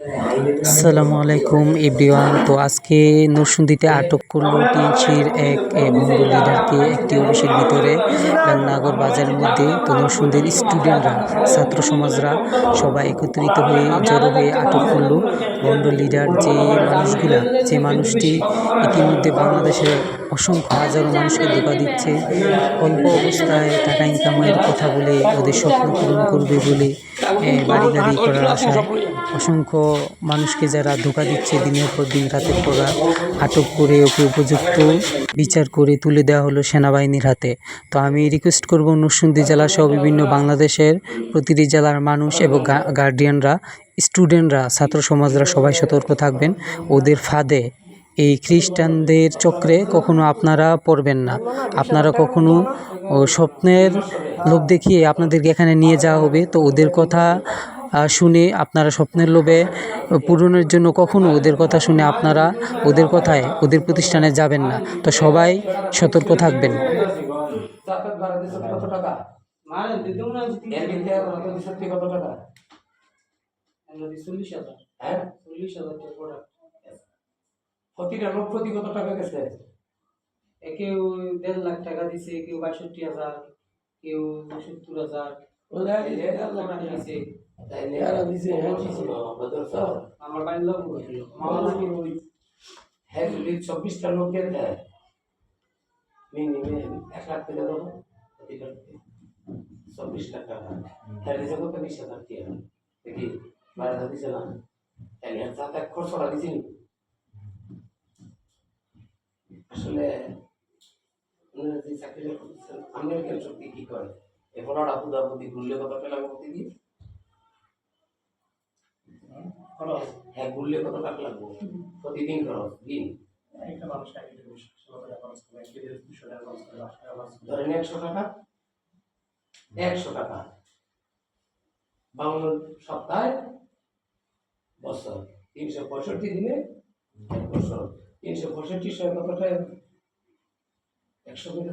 আসসালামু আলাইকুম, এভরিওয়ান। তো আজকে নরসিংদীতে আটক করল টিএনসির এক বন্ধু লিডারকে একটি অফিসের ভিতরে নাগর বাজারের মধ্যে। তো নরসিংদীর স্টুডেন্টরা, ছাত্র সমাজরা সবাই একত্রিত হয়ে, জড়ো হয়ে আটক করল। বন্ড লিডার যে মানুষগুলা, যে মানুষটি ইতিমধ্যে বাংলাদেশের অসংখ্য হাজারো মানুষকে ধোকা দিচ্ছে, অল্প অবস্থায় টাকা ইনকামের কথা বলে ওদের স্বপ্ন পূরণ করবে বলে বাড়ি গাড়ি করার আশায় অসংখ্য মানুষকে যারা ধোকা দিচ্ছে দিনের পর দিন, রাতের পর আটক করে ওকে উপযুক্ত বিচার করে তুলে দেওয়া হলো সেনাবাহিনীর হাতে। তো আমি রিকোয়েস্ট করব নরসিংদী জেলা সহ বিভিন্ন বাংলাদেশের প্রতিটি জেলার মানুষ এবং গার্ডিয়ানরা স্টুডেন্টরা ছাত্র সমাজরা সবাই সতর্ক থাকবেন। ওদের ফাঁদে। এই খ্রিস্টানদের চক্রে কখনো আপনারা পড়বেন না। আপনারা কখনো স্বপ্নের লোভ দেখিয়ে আপনাদেরকে এখানে নিয়ে যাওয়া হবে। তো ওদের কথা শুনে আপনারা স্বপ্নের লোভে পূরণের জন্য কখনো ওদের কথা শুনে আপনারা ওদের কথায় ওদের প্রতিষ্ঠানে যাবেন না তো সবাই সতর্ক থাকবেন হ্যাঁ কেউ দেড় লাখ টাকা কেউ বাষট্টি হাজার কেউ সত্তর হাজার তাই নেয়ারা দিছে হ্যাঁ কিছু না বদল সব আমার বাড়ির লোক মামা নাকি ওই হ্যাঁ যদি চব্বিশটা লোকের দেয় মিনিমাম এক লাখ টাকা দেবো লোককে। চব্বিশ লাখ টাকা। হ্যাঁ দিছে কত বিশ হাজার টাকা দেখি বারো হাজার দিছে না। তাহলে আর যাতায়াত খরচটা দিছি আসলে যে চাকরিটা শক্তি কি করে আর দাবুদি ঘুরলে কত প্রতিদিন? খরচ হ্যাঁ ঘুরলে কত টাকা লাগবে? প্রতিদিন খরচ দিন? ধরেন একশো টাকা? একশো টাকা। বাংলা সপ্তাহে? বছর। তিনশো পঁয়ষট্টি দিনে? এক বছর। তিনশো পঁয়ষট্টি সময় কত টাকা একশো করে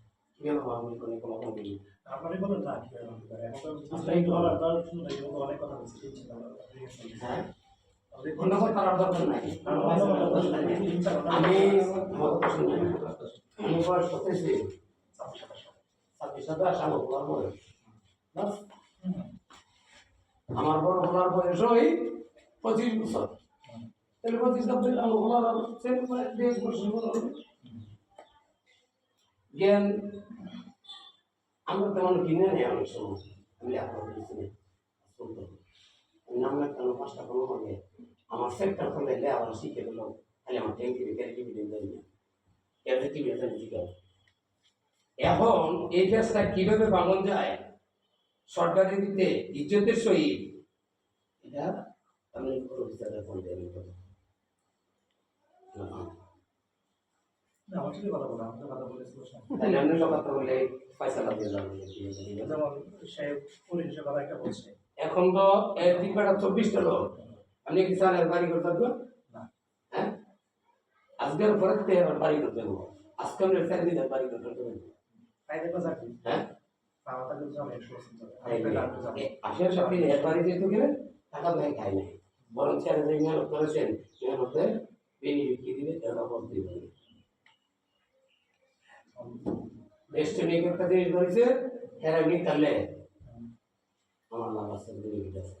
কীভাবে বানাবেন কোনো কোনো কিছু আপনারই বলেন না তার মতো অনেক কথা বলছি কথা করার দরকার নাই আমি আমার কথা আমি বয়স সতেছি ছাব্বিশ সাতাশ আমার বলার বয়স আমার বড় বলার বয়স ওই পঁচিশ বছর তাহলে পঁচিশ ছাব্বিশ আমার বলার বছর। জ্ঞান আমরা তেমন কিনে নেই অনেক সময় আমি আপনাদের কিনে শুনতে আমি নাম রাখতাম পাঁচটা কোনো হবে আমার সেক্টর করলে এলে আবার শিখে দিল তাহলে আমার ট্যাঙ্কি ভিতরে টিভি দিন যাই না এর টিভি শিখে এখন এই দেশটা কীভাবে বামন যায়? সরকারের দিতে ইজ্জতের সহিত। এটা আমি পুরো বিচারে ফোন দিয়ে এখন তো এক দিন বেড়া চব্বিশটা লোক আপনি কি এর বাড়ি করতে পারব হ্যাঁ? আজকের পরে এবার বাড়ি করতে দেবো আজকে আমরা দিন বাড়ি করতে পারব তাই দেখো চাকরি হ্যাঁ? যাবে আসলে সব এর বাড়ি যেতে গেলে টাকা দেয় খাই নাই বরং ছেড়ে যে মেহনত করেছেন মেহনতে বেনি বিক্রি দিবে দিবে দেশটা নিয়ে একটা জিনিস ধরেছে এরা নিতালে আমার লাভ আছে বেনিফিট আছে।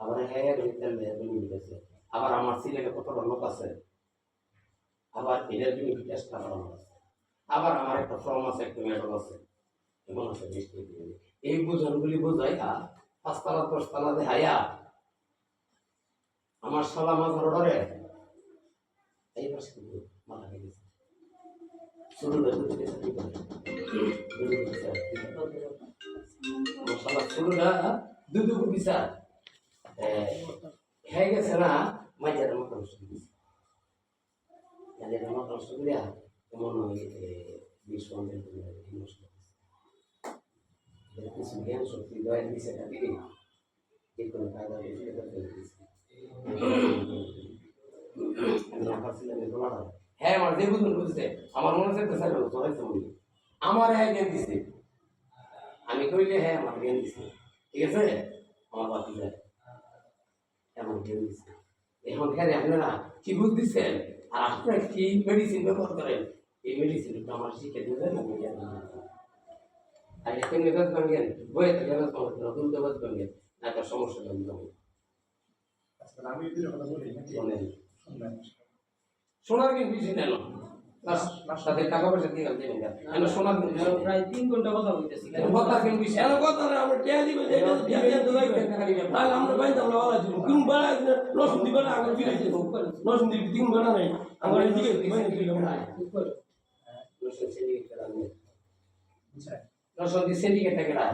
আবার হ্যাঁ নিতালে বেনিফিট আছে। আবার আমার সিলেটে কতটা লোক আছে, আবার বেনিফিট আসতে আবার আমার আছে? আবার আমার একটা ফর্ম আছে, একটা ম্যাডাম আছে এমন আছে কিছু। এই বুঝনগুলি বোঝাই আর পাঁচতলা, দশতলা দেখাইয়া আমার সালা মাথার ডরে এই পাশে মাথা গেছে করে শুরুটা দুদুকু বিচার হয়ে গেছে না মাঝের মতো দিয়েছে মাঝের মতো নষ্ট করিয়া এমন ওই বিশ পঞ্চাশ নষ্ট কিছু জ্ঞান শক্তি দয়া এটা দিদি যে কোনো কায়দা ফেলে দিছে আমি আমার ছেলে তোমার আমার যে বুঝুন বুঝতে আমার মনে হচ্ছে স্যার আমার হ্যাঁ জ্ঞান দিছে। আমি কইলে হ্যাঁ আমার জ্ঞান দিছে। ঠিক আছে? আমার বাকি যায় এমন জ্ঞান দিছে। এখন খেলে আপনারা কি বুঝ দিচ্ছেন আর আপনারা কি মেডিসিন ব্যবহার করেন? এই মেডিসিনটা আমার শিখে দেবেন আমি জ্ঞান। আর এখন মেজাজ বইয়ে মেজাজ নতুন মেজাজ না তার সমস্যা আচ্ছা, আমি যদি কথা বলি নাকি? শুনবেন সোনার কিন বেশি নেন তাদের টাকা পয়সা দিয়ে গেল দেবেন কেন সোনার। প্রায় তিন ঘণ্টা কথা বলতেছি। কথা কিন বেশি এর কথা না আমরা টিয়া দিবে যে টিয়া দিয়ে লাগবে তাহলে আমরা বাইতে আমরা ভালো আছি কোন বেলা রসুন দিবে না আগে ফিরে যেতে রসুন দিবে তিন বেলা নাই। আমার এদিকে মানে কি আমরা রসুন সিন্ডিকেট করা। রসুন দিয়ে সিন্ডিকেটটা কেটা